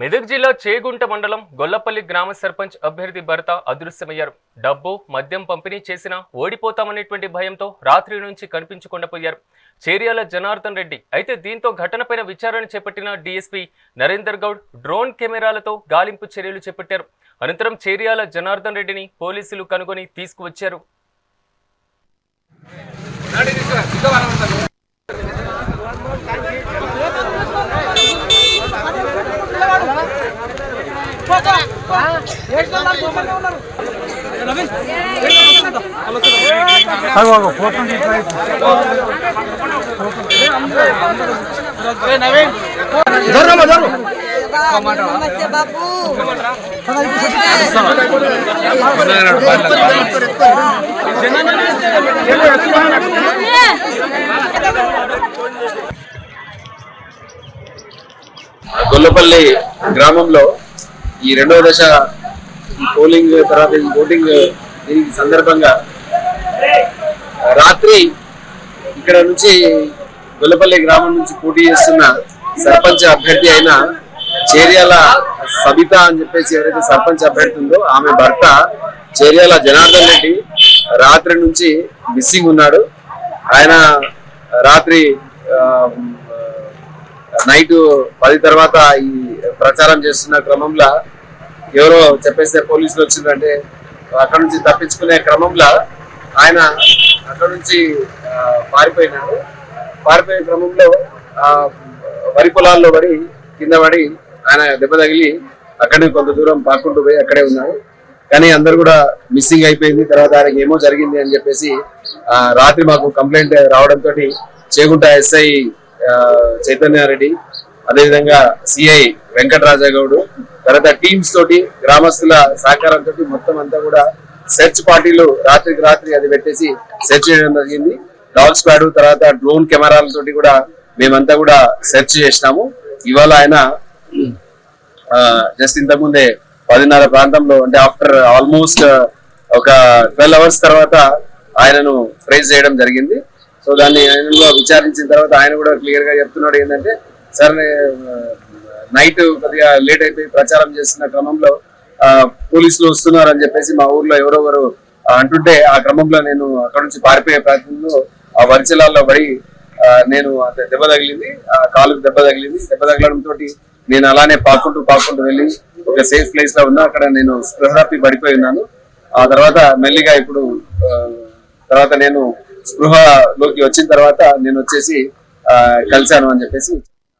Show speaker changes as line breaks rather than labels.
మెదక్ జిల్లా చేగుంట మండలం గొల్లపల్లి గ్రామ సర్పంచ్ అభ్యర్థి భర్త అదృశ్యమయ్యారు. డబ్బు మద్యం పంపిణీ చేసినా ఓడిపోతామనేటువంటి భయంతో రాత్రి నుంచి కనిపించకుండా పోయారు. చేర్యాల జనార్దన్ రెడ్డి. అయితే దీంతో ఘటనపైన విచారణ చేపట్టిన డీఎస్పీ నరేందర్ గౌడ్ డ్రోన్ కెమెరాలతో గాలింపు చర్యలు చేపట్టారు. అనంతరం చేర్యాల జనార్దన్ రెడ్డిని పోలీసులు కనుగొని తీసుకువచ్చారు.
నమస్తే బాబు
గొల్లపల్లి గ్రామంలో ఈ రెండవ దశ పోలింగ్ తర్వాత ఈ ఓటింగ్ దీనికి సందర్భంగా రాత్రి ఇక్కడ నుంచి గొల్లపల్లి గ్రామం నుంచి పోటీ చేస్తున్న సర్పంచ్ అభ్యర్థి అయిన చేర్యాల సబిత అని చెప్పేసి ఎవరైతే సర్పంచ్ అభ్యర్థి ఉందో ఆమె భర్త చేర్యాల జనార్దన్ రెడ్డి రాత్రి నుంచి మిస్సింగ్ ఉన్నాడు. ఆయన రాత్రి నైట్ పది తర్వాత ఈ ప్రచారం చేస్తున్న క్రమంలో ఎవరో చెప్పేస్తే పోలీసులు వచ్చిందంటే అక్కడ నుంచి తప్పించుకునే క్రమంలో ఆయన అక్కడ నుంచి పారిపోయినాడు. పారిపోయే క్రమంలో ఆ వరి పొలాల్లో పడి కింద పడి ఆయన దెబ్బ తగిలి అక్కడే కొంత దూరం పాకుంటూ పోయి అక్కడే ఉన్నారు. కానీ అందరు కూడా మిస్సింగ్ అయిపోయింది. తర్వాత ఆయనకి ఏమో జరిగింది అని చెప్పేసి రాత్రి మాకు కంప్లైంట్ రావడంతో చేగుంట ఎస్ఐ చైతన్యారెడ్డి అదేవిధంగా సిఐ వెంకటరాజా గౌడ్ తర్వాత టీమ్స్ తోటి గ్రామస్తుల సహకారంతో మొత్తం అంతా కూడా సెర్చ్ పార్టీలు రాత్రికి రాత్రి అది పెట్టేసి సెర్చ్ చేయడం జరిగింది. డాగ్ స్క్వాడ్ తర్వాత డ్రోన్ కెమెరాలతోటి కూడా మేమంతా కూడా సెర్చ్ చేసినాము. ఇవాళ ఆయన జస్ట్ ఇంతకుముందే పదిన్నర ప్రాంతంలో అంటే ఆఫ్టర్ ఆల్మోస్ట్ ఒక ట్వెల్వ్ అవర్స్ తర్వాత ఆయనను ప్రైజ్ చేయడం జరిగింది. సో దాన్ని ఆయనలో విచారించిన తర్వాత ఆయన కూడా క్లియర్గా చెప్తున్నాడు ఏంటంటే సార్ నైట్ కొద్దిగా లేట్ అయిపోయి ప్రచారం చేస్తున్న క్రమంలో పోలీసులు వస్తున్నారు అని చెప్పేసి మా ఊర్లో ఎవరెవరు అంటుంటే ఆ క్రమంలో నేను అక్కడ నుంచి పారిపోయే ప్రయత్నంలో ఆ వరిచలాల్లో పడి నేను అంత దెబ్బ తగిలింది. ఆ కాలుకు దెబ్బ తగిలింది. దెబ్బ తగలడంతో నేను అలానే పాకుంటూ పాకుంటూ వెళ్ళి ఒక సేఫ్ ప్లేస్లో ఉన్నా. అక్కడ నేను స్పృహరాపి పడిపోయి ఉన్నాను. ఆ తర్వాత మెల్లిగా ఇప్పుడు తర్వాత నేను స్పృహలోకి వచ్చిన తర్వాత నేను వచ్చేసి కలిశాను అని చెప్పేసి